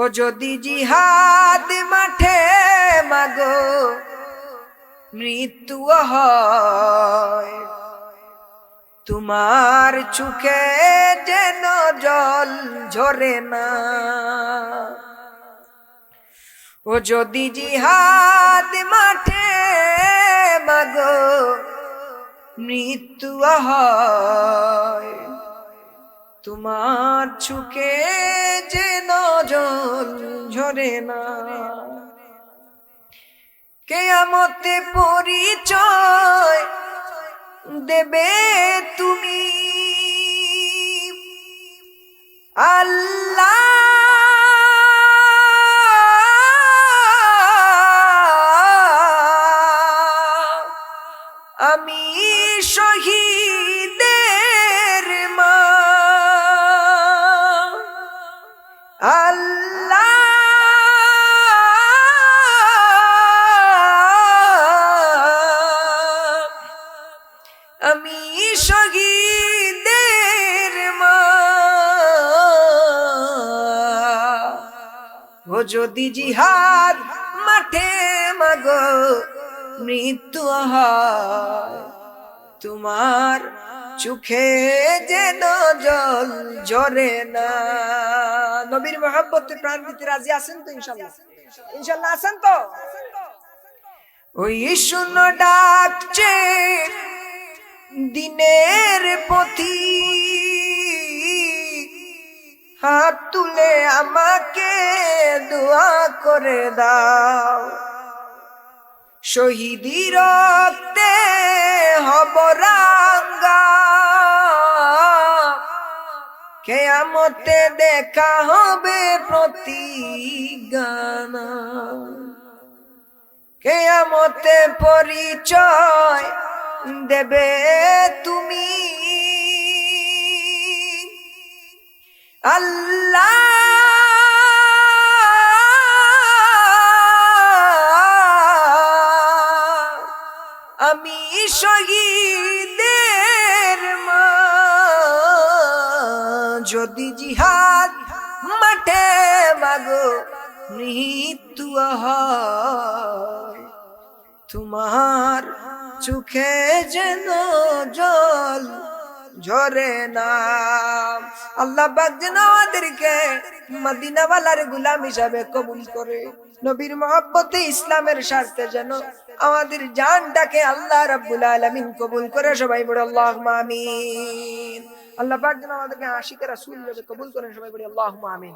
ও যদি জিহাদ মাঠে মাগো, মৃত্যু হয়। তোমার চোখে যেন জল ঝরে না। ও যদি জিহাদ মাঠে মাগো, মৃত্যু হয়। তোমার চুকে যেন জল ঝরে না। কেয়ামতে পরিচয় দেবে তুমি। আল্লাহ আমি শহীদের আমি শহীদের মা। ও যদি জিহাদ মাঠে মাগো, মৃত্যু তোমার চোখে যেন জল ঝরে না। নবীর মহাব্বতে প্রাণ দিতে রাজি আছেন তো ইনশাল্লাহ ইনশাল্লাহ আছেন তো? ওই শুনো ডাকছে দিনের পথি হাত তুলে আমাকে দোয়া করে দাও। শহীদি রক্তে হব রাঙ্গা কেয়ামতে দেখা হবে প্রতি গানা কেয়ামতে পরিচয় দেবে তুমি। আল্লাহ আমি শহীদের মা। যদি জিহাদ মাঠে মাগো মৃত্যু তোমার চোখে যেন জল ঝরে না। আল্লাহ পাক যেন আমাদেরকে মদিনাওয়ালার গুলাম হিসাবে কবুল করে। নবীর মহব্বতে ইসলামের স্বার্থে যেন আমাদের জানটাকে আল্লাহ রাব্বুল আলামিন কবুল করে। সবাই বলে আল্লাহ আমিন। আল্লাহ পাক যেন আমাদেরকে আশিকের হিসেবে কবুল করেন। সবাই বলে আল্লাহ আমিন।